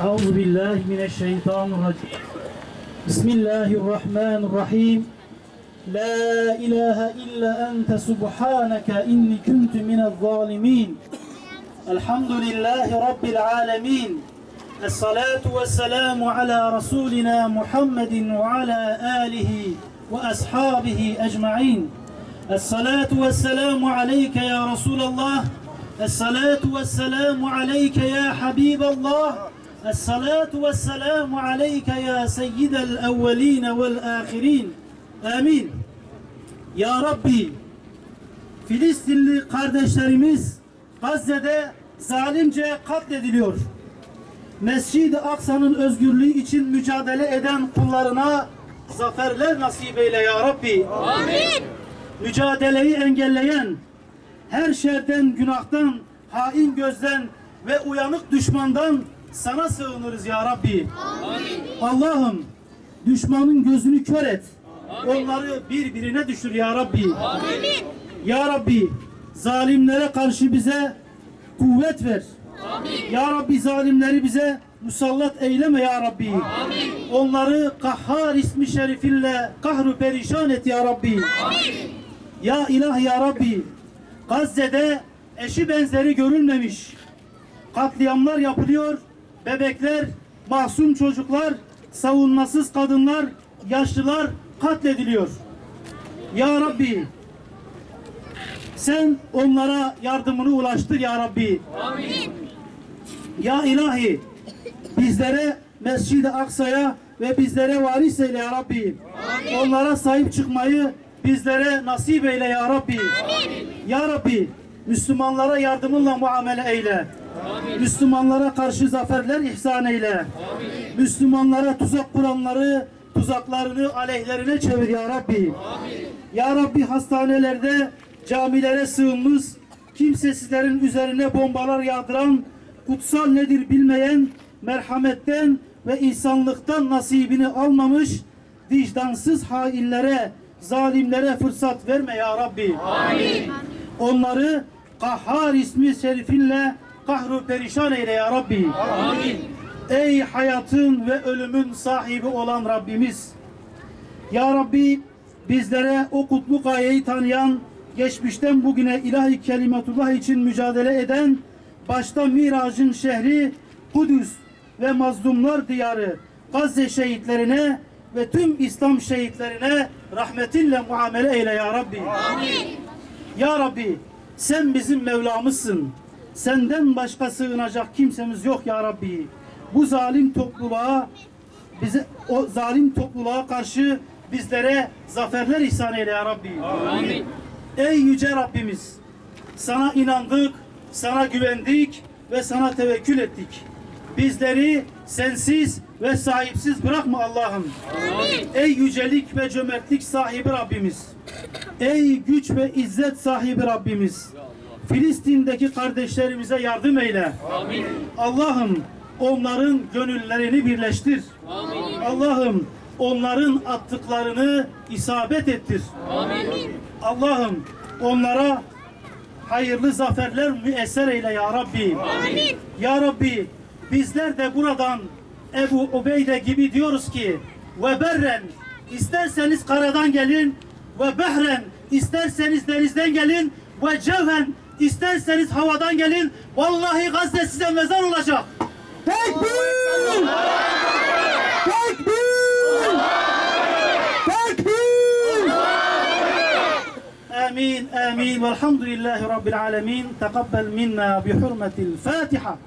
أعوذ بالله من الشيطان الرجيم. بسم الله الرحمن الرحيم. لا إله إلا أنت سبحانك إني كنت من الظالمين. الحمد لله رب العالمين. الصلاة والسلام على رسولنا محمد وعلى آله وأصحابه أجمعين. الصلاة والسلام عليك يا رسول الله. الصلاة والسلام عليك يا حبيب الله. الصلاة والسلام عليك يا سيد الأولين والآخرين آمين Ya Rabbi Filistinli kardeşlerimiz Gazze'de zalimce katlediliyor. Mescid-i Aksa'nın özgürlüğü için mücadele eden kullarına zaferler nasip eyle ya Rabbi. Amin. Mücadeleyi engelleyen, her şerden, günahtan, hain gözden ve uyanık düşmandan sana sığınırız ya Rabbi. Allah'ım düşmanın gözünü kör et. Onları birbirine düşür ya Rabbi. Amin. Ya Rabbi zalimlere karşı bize kuvvet ver. Amin. Ya Rabbi zalimleri bize musallat eyleme ya Rabbi. Amin. Onları Kahhar ismi şerifinle kahru perişan et ya Rabbi. Amin. Ya ilah ya Rabbi Gazze'de eşi benzeri görülmemiş katliamlar yapılıyor bebekler masum çocuklar savunmasız kadınlar yaşlılar katlediliyor Ya Rabbi sen onlara yardımını ulaştır ya Rabbi Amin. ya ilahi bizlere Mescid-i Aksa'ya ve bizlere varis eyle ya Rabbi. Onlara sahip çıkmayı bizlere nasip eyle ya Rabbi. Ya Rabbi Müslümanlara yardımınla muamele eyle. Müslümanlara karşı zaferler ihsan eyle. Müslümanlara tuzak kuranları tuzaklarını aleyhlerine çevir ya Rabbi. Ya Rabbi hastanelerde camilere sığınmış kimsesizlerin üzerine bombalar yağdıran kutsal nedir bilmeyen merhametten ve insanlıktan nasibini almamış vicdansız hainlere zalimlere fırsat verme ya Rabbi. Amin. Onları Kahhar ismi şerifinle kahru perişan eyle ya Rabbi. Amin. Ey hayatın ve ölümün sahibi olan Rabbimiz. Ya Rabbi bizlere o kutlu gayeyi tanıyan, geçmişten bugüne ilahi kelimetullah için mücadele eden, başta Mirac'ın şehri Kudüs ve mazlumlar diyarı Gazze şehitlerine ve tüm İslam şehitlerine rahmetinle muamele eyle ya Rabbi. Amin. Ya Rabbi sen bizim Mevlamızsın. Senden başka sığınacak kimsemiz yok ya Rabbi. Bu zalim topluluğa bize o zalim topluluğa karşı bizlere zaferler ihsan eyle ya Rabbi. Amin. Ey yüce Rabbimiz sana inandık, sana güvendik ve sana tevekkül ettik. Bizleri sensiz ve sahipsiz bırakma Allah'ım. Amin. Ey yücelik ve cömertlik sahibi Rabbimiz. Ey güç ve izzet sahibi Rabbimiz. Filistin'deki kardeşlerimize yardım eyle. Amin. Allah'ım onların gönüllerini birleştir. Amin. Allah'ım onların attıklarını isabet ettir. Amin. Allah'ım onlara hayırlı zaferler müesser eyle ya Rabbi. Amin. Ya Rabbi bizler de buradan Ebu Ubeyde gibi diyoruz ki ve berren isterseniz karadan gelin ve behren isterseniz denizden gelin ve cevhen isterseniz havadan gelin vallahi Gazze size mezar olacak. Tekbir! Tekbir! Tekbir! Amin amin velhamdülillahi rabbil alemin. Tekabbel minna bi hurmetil Fatiha.